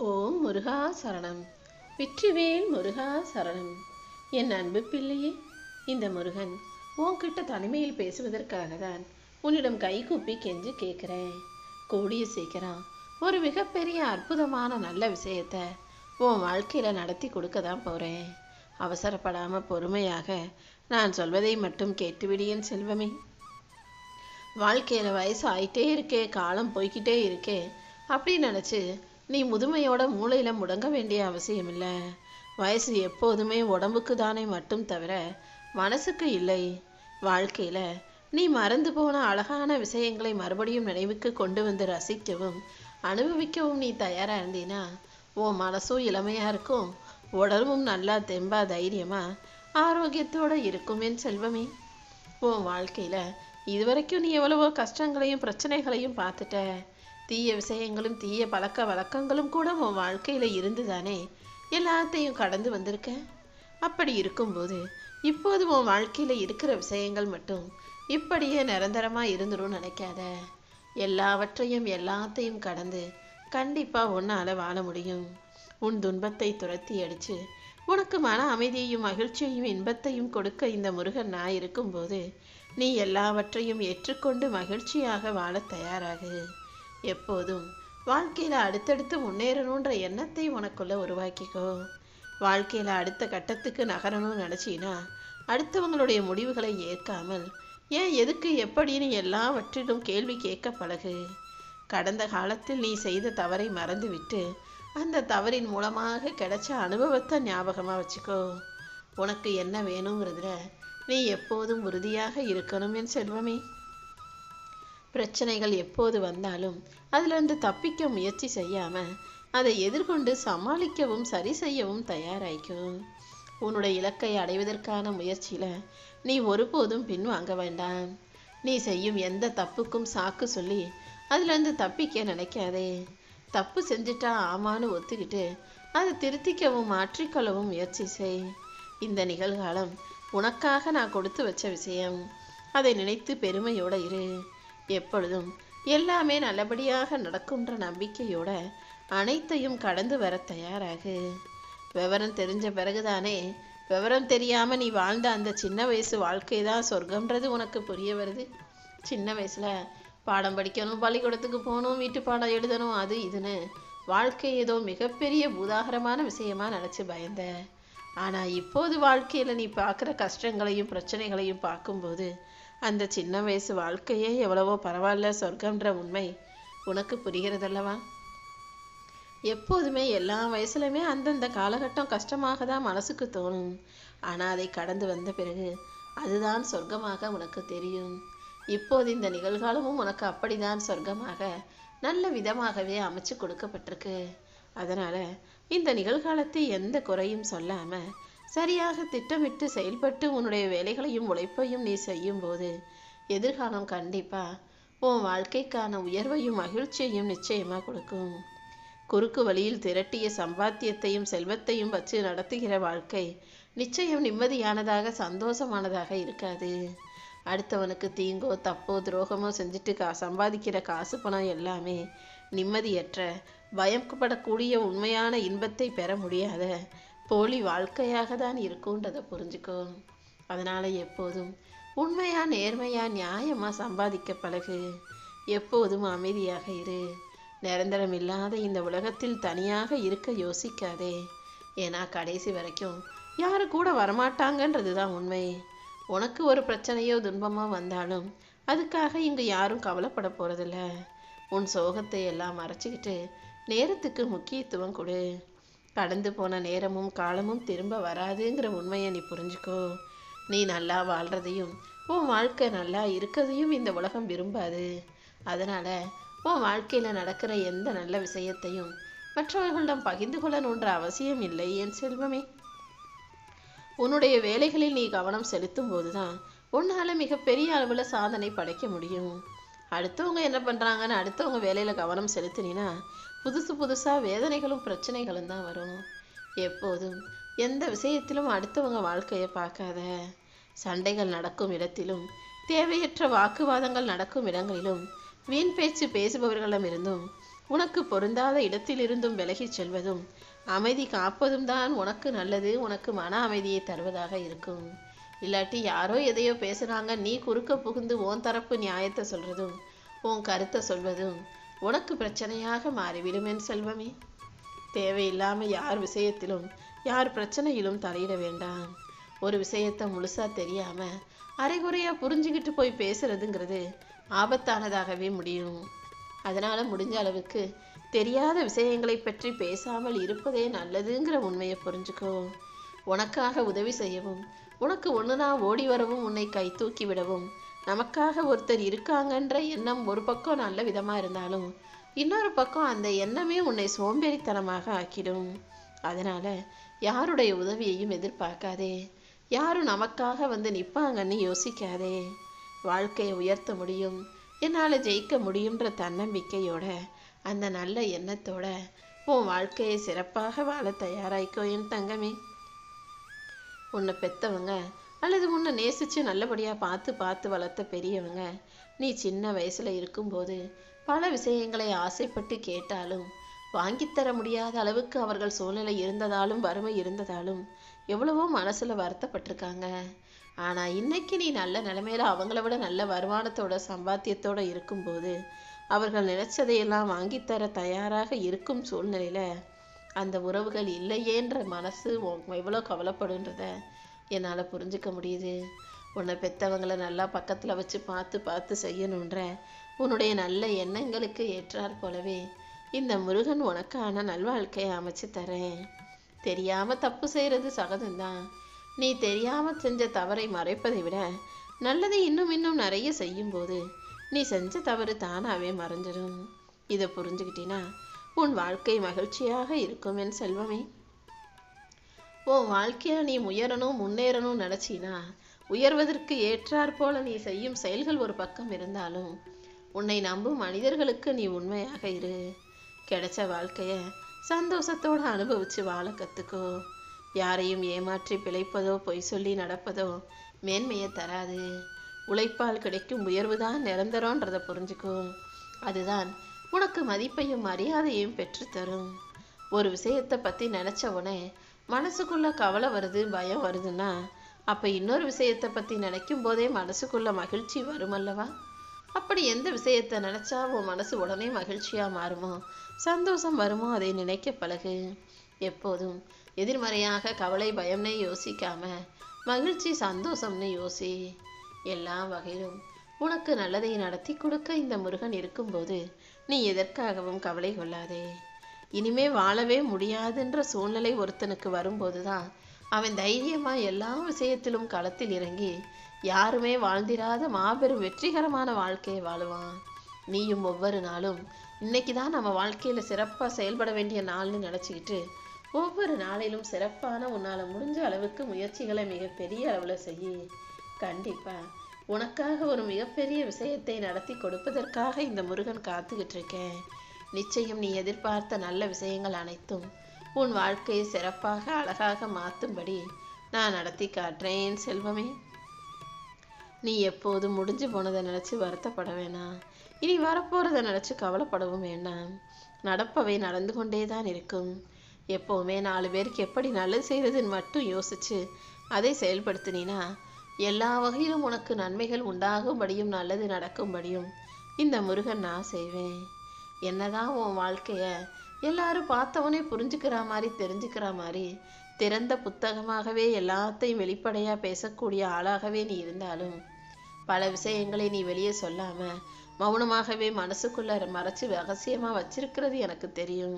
ஓம் முருகா சரணம். வெற்றிவேல் முருகா சரணம். என் அன்பு பிள்ளையே இந்த முருகன் உன்கிட்ட தனிமையில் பேசுவதற்காக தான் உன்னிடம் கைகூப்பி கெஞ்சு கேட்குறேன். கூடிய சீக்கிரம் ஒரு மிகப்பெரிய அற்புதமான நல்ல விஷயத்த உன் வாழ்க்கையில் நடத்தி கொடுக்க தான் போகிறேன் அவசரப்படாமல் பொறுமையாக நான் சொல்வதை மட்டும் கேட்டுவிடு செல்வமே. வாழ்க்கையில் வயசு ஆயிட்டே இருக்கே காலம் போய்க்கிட்டே இருக்கே அப்படின்னு நினச்சி நீ முதுமையோட மூளையில் முடங்க வேண்டிய அவசியம் இல்லை வயசு எப்போதுமே உடம்புக்கு தானே மட்டும் தவிர மனசுக்கு இல்லை. வாழ்க்கையில் நீ மறந்து போன அழகான விஷயங்களை மறுபடியும் நினைவுக்கு கொண்டு வந்து ரசிக்கவும் அனுபவிக்கவும் நீ தயாராக இருந்தீனா உன் மனசும் இளமையாக இருக்கும். உடம்பும் நல்லா தெம்பா தைரியமா ஆரோக்கியத்தோட இருக்கும் என் செல்வமே. உன் வாழ்க்கையில் இதுவரைக்கும் நீ எவ்வளவோ கஷ்டங்களையும் பிரச்சனைகளையும் பார்த்துட்ட. தீய விஷயங்களும் தீய பழக்க வழக்கங்களும் கூட உன் வாழ்க்கையில் இருந்து தானே எல்லாத்தையும் கடந்து வந்திருக்க? அப்படி இருக்கும்போது இப்போது உன் வாழ்க்கையில் இருக்கிற விஷயங்கள் மட்டும் இப்படியே நிரந்தரமாக இருந்துடும் நினைக்காத. எல்லாவற்றையும் எல்லாத்தையும் கடந்து கண்டிப்பாக உன்னால் வாழ முடியும். உன் துன்பத்தை துரத்தி அடித்து உனக்கு மன அமைதியையும் மகிழ்ச்சியையும் இன்பத்தையும் கொடுக்க இந்த முருகன் நான் இருக்கும்போது நீ எல்லாவற்றையும் ஏற்றுக்கொண்டு மகிழ்ச்சியாக வாழ தயாராகு. எப்போதும் வாழ்க்கையில் அடுத்தடுத்து முன்னேறணுன்ற எண்ணத்தை உனக்குள்ள உருவாக்கிக்கோ. வாழ்க்கையில் அடுத்த கட்டத்துக்கு நகரணும்னு நினச்சினா அடுத்தவங்களுடைய முடிவுகளை ஏற்காமல் ஏன் எதுக்கு எப்படின்னு எல்லாவற்றிலும் கேள்வி கேட்க பழகு. கடந்த காலத்தில் நீ செய்த தவறை மறந்துவிட்டு அந்த தவறின் மூலமாக கிடைச்ச அனுபவத்தை ஞாபகமாக வச்சுக்கோ. உனக்கு என்ன வேணுங்கிறதுல நீ எப்போதும் உறுதியாக இருக்கணும் என் செல்வமே. பிரச்சனைகள் எப்போது வந்தாலும் அதிலிருந்து தப்பிக்க முயற்சி செய்யாம அதை எதிர்கொண்டு சமாளிக்கவும் சரி செய்யவும் தயாராய்க்கும் உன்னுடைய இலக்கை அடைவதற்கான முயற்சியில நீ ஒருபோதும் பின்வாங்க வேண்டாம். நீ செய்யும் எந்த தப்புக்கும் சாக்கு சொல்லி அதிலிருந்து தப்பிக்க நினைக்காதே. தப்பு செஞ்சுட்டா ஆமான்னு ஒத்துக்கிட்டு அதை திருத்திக்கவும் மாற்றிக்கொள்ளவும் முயற்சி செய். இந்த நிகழ்காலம் உனக்காக நான் கொடுத்து வச்ச விஷயம். அதை நினைத்து பெருமையோட இரு. எப்பொழுதும் எல்லாமே நல்லபடியாக நடக்கும்ன்ற நம்பிக்கையோட அனைத்தையும் கடந்து வர தயாராகு. விவரம் தெரிஞ்ச பிறகுதானே விவரம் தெரியாம நீ வாழ்ந்த அந்த சின்ன வயசு வாழ்க்கை தான் சொர்க்கம்ன்றது உனக்கு புரிய வருது. சின்ன வயசுல பாடம் படிக்கணும் பள்ளிக்கூடத்துக்கு போகணும் வீட்டு பாடம் எழுதணும் அது இதுன்னு வாழ்க்கை ஏதோ மிகப்பெரிய பூதாகரமான விஷயமா நினச்சி பயந்த. ஆனால் இப்போது வாழ்க்கையில் நீ பார்க்குற கஷ்டங்களையும் பிரச்சனைகளையும் பார்க்கும்போது அந்த சின்ன வயசு வாழ்க்கையே எவ்வளவோ பரவாயில்ல சொர்க்கம்ன்ற உண்மை உனக்கு புரிகிறதல்லவா? எப்போதுமே எல்லா வயசுலையுமே அந்தந்த காலகட்டம் கஷ்டமாக தான் மனசுக்கு தோணும். ஆனால் அதை கடந்து வந்த பிறகு அதுதான் சொர்க்கமாக உனக்கு தெரியும். இப்போது இந்த நிகழ்காலமும் உனக்கு அப்படிதான் சொர்க்கமாக நல்ல விதமாகவே அமைச்சு கொடுக்கப்பட்டிருக்கு. அதனால் இந்த நிகழ்காலத்தை எந்த குறையும் சொல்லாமல் சரியாக திட்டமிட்டு செயல்பட்டு உன்னுடைய வேலைகளையும் உழைப்பையும் நீ செய்யும்போது எதிர்காலம் கண்டிப்பா உன் வாழ்க்கைக்கான உயர்வையும் மகிழ்ச்சியையும் நிச்சயமா கொடுக்கும். குறுக்கு வழியில் திரட்டிய சம்பாத்தியத்தையும் செல்வத்தையும் வச்சு நடத்துகிற வாழ்க்கை நிச்சயம் நிம்மதியானதாக சந்தோஷமானதாக இருக்காது. அடுத்தவனுக்கு தீங்கோ தப்போ துரோகமோ செஞ்சுட்டு கா சம்பாதிக்கிற காசு பணம் எல்லாமே நிம்மதியற்ற பயப்படக்கூடிய உண்மையான இன்பத்தை பெற முடியாத போலி வாழ்க்கையாக தான் இருக்குன்றதை புரிஞ்சுக்கோ. அதனால் எப்போதும் உண்மையா நேர்மையா நியாயமா சம்பாதிக்க பழகு. எப்போதும் அமைதியாக இரு. நிரந்தரம் இல்லாத இந்த உலகத்தில் தனியாக இருக்க யோசிக்காதே. ஏன்னா கடைசி வரைக்கும் யாரு கூட வரமாட்டாங்கன்றது தான் உண்மை. உனக்கு ஒரு பிரச்சனையோ துன்பமோ வந்தாலும் அதுக்காக இங்கு யாரும் கவலைப்பட போறதில்ல. உன் சோகத்தை எல்லாம் மறைச்சிக்கிட்டு நேரத்துக்கு முக்கியத்துவம் கொடு. கடந்து போன நேரமும் காலமும் திரும்ப வராதுங்கிற உண்மையை நீ புரிஞ்சுக்கோ. நீ நல்லா வாழ்றதையும் உன் வாழ்க்கை நல்லா இருக்கிறதையும் இந்த உலகம் விரும்பாது. அதனால உன் வாழ்க்கையில நடக்கிற எந்த நல்ல விஷயத்தையும் மற்றவர்களிடம் பகிர்ந்து கொள்ளணுன்ற அவசியம் இல்லை என் செல்வமே. உன்னுடைய வேலைகளில் நீ கவனம் செலுத்தும் போதுதான் உன்னால மிகப்பெரிய அளவில் சாதனை படைக்க முடியும். அடுத்தவங்க என்ன பண்றாங்கன்னு அடுத்தவங்க வேலையில கவனம் செலுத்தினா புதுசு புதுசாக வேதனைகளும் பிரச்சனைகளும் தான் வரும். எப்போதும் எந்த விஷயத்திலும் அடுத்தவங்க வாழ்க்கையை பார்க்காத. சண்டைகள் நடக்கும் இடத்திலும் தேவையற்ற வாக்குவாதங்கள் நடக்கும் இடங்களிலும் வீண் பேச்சு பேசுபவர்களிடமிருந்தும் உனக்கு பொருந்தாத இடத்திலிருந்தும் விலகிச் செல்வதும் அமைதி காப்பதும் தான் உனக்கு நல்லது உனக்கு மன அமைதியை தருவதாக இருக்கும். இல்லாட்டி யாரோ எதையோ பேசுகிறாங்க நீ குறுக்க புகுந்து உன் தரப்பு நியாயத்தை சொல்கிறதும் உன் கருத்தை சொல்வதும் உனக்கு பிரச்சனையாக மாறிவிடும் என் செல்வமே. தேவையில்லாமல் யார் விஷயத்திலும் யார் பிரச்சனையிலும் தலையிட வேண்டாம். ஒரு விஷயத்தை முழுசாக தெரியாமல் அரைகுறையாக புரிஞ்சுக்கிட்டு போய் பேசுறதுங்கிறது ஆபத்தானதாகவே முடியும். அதனால் முடிஞ்ச அளவுக்கு தெரியாத விஷயங்களை பற்றி பேசாமல் இருப்பதே நல்லதுங்கிற உண்மையை புரிஞ்சுக்கோ. உனக்காக உதவி செய்யவும் உனக்கு ஒண்ணுனா ஓடி வரவும் உன்னை கை தூக்கி விடவும் நமக்காக ஒருத்தர் இருக்காங்கன்ற எண்ணம் ஒரு பக்கம் நல்ல விதமாக இருந்தாலும் இன்னொரு பக்கம் அந்த எண்ணமே உன்னை சோம்பேறித்தனமாக ஆக்கிடும். அதனால் யாருடைய உதவியையும் எதிர்பார்க்காதே. யாரும் நமக்காக வந்து நிற்பாங்கன்னு யோசிக்காதே. வாழ்க்கையை உயர்த்த முடியும் என்னால் ஜெயிக்க முடியுன்ற தன்னம்பிக்கையோட அந்த நல்ல எண்ணத்தோட உன் வாழ்க்கையை சிறப்பாக வாழ தயாராய்க்கோ என் தங்கமே. உன்னை பெற்றவங்க அல்லது உன்னை நேசிச்சு நல்லபடியாக பார்த்து பார்த்து வளர்த்த பெரியவங்க நீ சின்ன வயசில் இருக்கும்போது பல விஷயங்களை ஆசைப்பட்டு கேட்டாலும் வாங்கித்தர முடியாத அளவுக்கு அவர்கள் சூழ்நிலை இருந்ததாலும் வறுமை இருந்ததாலும் எவ்வளவோ மனசில் வருத்தப்பட்டிருக்காங்க. ஆனால் இன்னைக்கு நீ நல்ல நிலைமையில் அவங்கள விட நல்ல வருமானத்தோட சம்பாத்தியத்தோடு இருக்கும்போது அவர்கள் நினைச்சதையெல்லாம் வாங்கித்தர தயாராக இருக்கும் சூழ்நிலையில் அந்த உறவுகள் இல்லையேன்ற மனசு எவ்வளோ கவலைப்படுன்றத என்னால் புரிஞ்சுக்க முடியுது. உன்னை பெற்றவங்களை நல்லா பக்கத்தில் வச்சு பார்த்து பார்த்து செய்யணுன்ற உன்னுடைய நல்ல எண்ணங்களுக்கு ஏற்றாற் போலவே இந்த முருகன் உனக்கான நல்வாழ்க்கையை அமைச்சு தரேன். தெரியாமல் தப்பு செய்கிறது சகஜம்தான். நீ தெரியாமல் செஞ்ச தவறை மறைப்பதை விட நல்லதை இன்னும் இன்னும் நிறைய செய்யும்போது நீ செஞ்ச தவறு தானாகவே மறைஞ்சிடும். இதை புரிஞ்சுக்கிட்டினா உன் வாழ்க்கை மகிழ்ச்சியாக இருக்கும் என் செல்வமே. உன் வாழ்க்கையில நீ உயரணும் முன்னேறணும் நினைச்சினா உயர்வதற்கு ஏற்றாற் போல நீ செய்யும் செயல்கள் ஒரு பக்கம் இருந்தாலும் உன்னை நம்பும் மனிதர்களுக்கு நீ உண்மையாக இரு. கிடைச்ச வாழ்க்கைய சந்தோஷத்தோடு அனுபவிச்சு வாழ கத்துக்கோ. யாரையும் ஏமாற்றி பிழைப்பதோ பொய் சொல்லி நடப்பதோ மேன்மையை தராது. உழைப்பால் கிடைக்கும் உயர்வு தான் நிரந்தரன்றதை புரிஞ்சுக்கோ. அதுதான் உனக்கு மதிப்பையும் மரியாதையும் பெற்றுத்தரும். ஒரு விஷயத்தை பற்றி நினச்ச உடனே மனசுக்குள்ள கவலை வருது பயம் வருதுன்னா அப்ப இன்னொரு விஷயத்தை பத்தி நினைக்கும் போதே மனசுக்குள்ள மகிழ்ச்சி வருமல்லவா அப்படி எந்த விஷயத்தை நினைச்சா உன் மனசு உடனே மகிழ்ச்சியா மாறுமோ? சந்தோஷம் வருமோ? அதை நினைக்க பழகு. எப்போதும் எதிர்மறையாக கவலை பயம்னே யோசிக்காம மகிழ்ச்சி சந்தோஷம்னு யோசி. எல்லா வகையிலும் உனக்கு நல்லதை நடத்தி கொடுக்க இந்த முருகன் இருக்கும்போது நீ எதற்காகவும் கவலை கொள்ளாதே. இனிமே வாழவே முடியாதுன்ற சூழ்நிலை ஒருத்தனுக்கு வரும்போதுதான் அவன் தைரியமா எல்லா விஷயத்திலும் களத்தில் இறங்கி யாருமே வாழ்ந்திராத மாபெரும் வெற்றிகரமான வாழ்க்கையை வாழுவான். நீயும் ஒவ்வொரு நாளும் இன்னைக்கு தான் நம்ம வாழ்க்கையில சிறப்பாக செயல்பட வேண்டிய நாள்னு நினச்சிக்கிட்டு ஒவ்வொரு நாளிலும் சிறப்பான உன்னால முடிஞ்ச அளவுக்கு முயற்சிகளை மிகப்பெரிய அளவுல செய்யி கண்டிப்பா உனக்காக ஒரு மிகப்பெரிய விஷயத்தை நடத்தி கொடுப்பதற்காக இந்த முருகன் காத்துக்கிட்டு இருக்கேன். நிச்சயம் நீ எதிர்பார்த்த நல்ல விஷயங்கள் அனைத்தும் உன் வாழ்க்கையை சிறப்பாக அழகாக மாற்றும்படி நான் நடத்தி காட்டுறேன் செல்வமே. நீ எப்போது முடிஞ்சு போனதை நினச்சி வருத்தப்பட வேணாம். இனி வரப்போறதை நினச்சி கவலைப்படவும் வேண்டாம். நடப்பவை நடந்து கொண்டே தான் இருக்கும். எப்போவுமே நாலு பேருக்கு எப்படி நல்லது செய்யறதுன்னு மட்டும் யோசிச்சு அதை செயல்படுத்தினா எல்லா வகையிலும் உனக்கு நன்மைகள் உண்டாகும்படியும் நல்லது நடக்கும்படியும் இந்த முருகன் நான் செய்வேன். என்னதான் உன் வாழ்க்கைய எல்லாரும் பார்த்தவனே புரிஞ்சுக்கிற மாதிரி தெரிஞ்சுக்கிற மாதிரி திறந்த புத்தகமாகவே எல்லாத்தையும் வெளிப்படையாக பேசக்கூடிய ஆளாகவே நீ இருந்தாலும் பல விஷயங்களை நீ வெளியே சொல்லாம மௌனமாகவே மனசுக்குள்ள மறைச்சு ரகசியமா வச்சிருக்கிறது எனக்கு தெரியும்.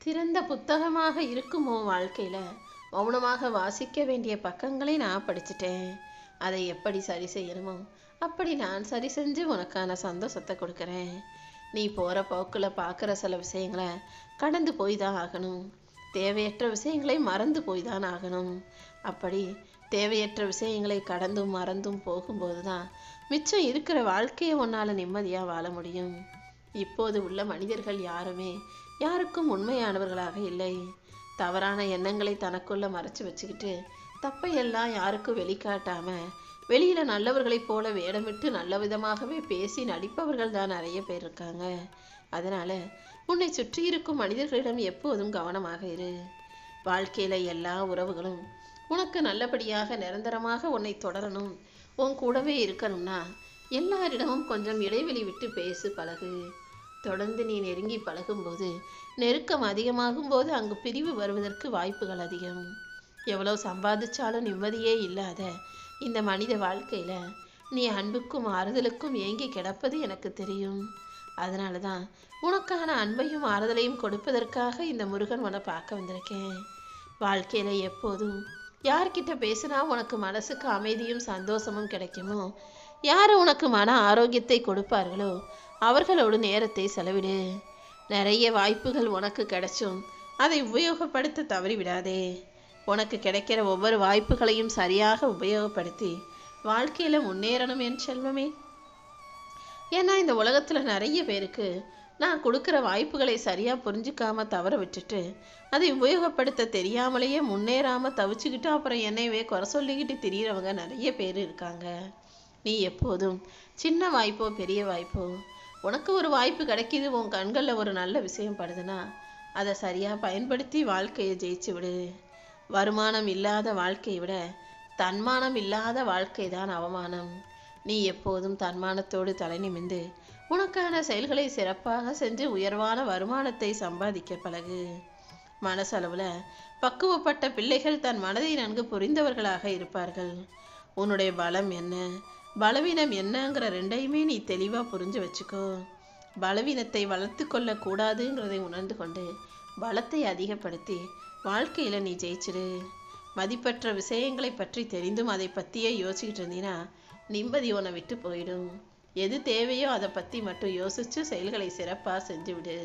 திறந்த புத்தகமாக இருக்கும் உன் வாழ்க்கையில மௌனமாக வாசிக்க வேண்டிய பக்கங்களை நான் படிச்சுட்டேன். அதை எப்படி சரி செய்யணுமோ அப்படி நான் சரி செஞ்சு உனக்கான சந்தோஷத்தை கொடுக்குறேன். நீ போகிற போக்கில் பார்க்குற சில விஷயங்களை கடந்து போய் தான் ஆகணும். தேவையற்ற விஷயங்களை மறந்து போய் தான் ஆகணும். அப்படி தேவையற்ற விஷயங்களை கடந்தும் மறந்தும் போகும்போது தான் மிச்சம் இருக்கிற வாழ்க்கையை உன்னால் நிம்மதியாக வாழ முடியும். இப்போது உள்ள மனிதர்கள் யாருமே யாருக்கும் உண்மையானவர்களாக இல்லை. தவறான எண்ணங்களை தனக்குள்ளே மறைச்சு வச்சுக்கிட்டு தப்பையெல்லாம் யாருக்கும் வெளிக்காட்டாமல் வெளியில நல்லவர்களைப் போல வேடமிட்டு நல்ல விதமாகவே பேசி நடிப்பவர்கள் தான் நிறைய பேர் இருக்காங்க. அதனால உன்னை சுற்றி இருக்கும் மனிதர்களிடம் எப்போதும் கவனமாக இரு. வாழ்க்கையில எல்லா உறவுகளும் உனக்கு நல்லபடியாக நிரந்தரமாக உன்னை தொடரணும். உன் கூடவே இருக்கணும்னா எல்லாரிடமும் கொஞ்சம் இடைவெளி விட்டு பேசு பழகு. தொடர்ந்து நீ நெருங்கி பழகும்போது நெருக்கம் அதிகமாகும் போது அங்கு பிரிவு வருவதற்கு வாய்ப்புகள் அதிகம். எவ்வளோ சம்பாதிச்சாலும் நிம்மதியே இல்லாத இந்த மனித வாழ்க்கையில் நீ அன்புக்கும் ஆறுதலுக்கும் ஏங்கி கிடப்பது எனக்கு தெரியும். அதனால தான் உனக்கான அன்பையும் ஆறுதலையும் கொடுப்பதற்காக இந்த முருகன் உன்னை பார்க்க வந்திருக்கேன். வாழ்க்கையில் எப்போதும் யார்கிட்ட பேசினா உனக்கு மனசுக்கு அமைதியும் சந்தோஷமும் கிடைக்குமோ யார் உனக்கு மன ஆரோக்கியத்தை கொடுப்பார்களோ அவர்களோடு நேரத்தை செலவிடு. நிறைய வாய்ப்புகள் உனக்கு கிடைச்சும் அதை உபயோகப்படுத்த தவறிவிடாதே. உனக்கு கிடைக்கிற ஒவ்வொரு வாய்ப்புகளையும் சரியாக உபயோகப்படுத்தி வாழ்க்கையில முன்னேறணும் என் செல்வமே. ஏன்னா இந்த உலகத்துல நிறைய பேருக்கு நான் கொடுக்குற வாய்ப்புகளை சரியா புரிஞ்சுக்காம தவற விட்டுட்டு அதை உபயோகப்படுத்த தெரியாமலேயே முன்னேறாம தவிச்சுக்கிட்டு அப்புறம் என்னையவே குறை சொல்லிக்கிட்டு திரியிறவங்க நிறைய பேர் இருக்காங்க. நீ எப்போதும் சின்ன வாய்ப்போ பெரிய வாய்ப்போ உனக்கு ஒரு வாய்ப்பு கிடைக்கிது உன் கண்களில் ஒரு நல்ல விஷயம் படுதுன்னா அதை சரியாக பயன்படுத்தி வாழ்க்கையை ஜெயிச்சு விடு. வருமானம் இல்லாத வாழ்க்கையை விட தன்மானம் இல்லாத வாழ்க்கை தான் அவமானம். நீ எப்போதும் தன்மானத்தோடு தலை நிமிந்து உனக்கான செயல்களை சிறப்பாக செஞ்சு உயர்வான வருமானத்தை சம்பாதிக்க பழகு. மனசளவுல பக்குவப்பட்ட பிள்ளைகள் தன் மனதை நன்கு புரிந்தவர்களாக இருப்பார்கள். உன்னுடைய பலம் என்ன? பலவீனம் என்னங்கிற ரெண்டையுமே நீ தெளிவாக புரிஞ்சு வச்சுக்கோ. பலவீனத்தை வளர்த்து கொள்ளக்கூடாதுங்கிறதை உணர்ந்து கொண்டு பலத்தை அதிகப்படுத்தி வாழ்க்கையில நீ ஜெயிச்சிரு. மதிப்பற்ற விஷயங்களை பற்றி தெரிந்தும் அதை பத்தியே யோசிச்சுக்கிட்டு இருந்தீன்னா நிம்மதி உன்னை விட்டு போயிடும். எது தேவையோ அதை பத்தி மட்டும் யோசிச்சு செயல்களை சிறப்பா செஞ்சுவிடு.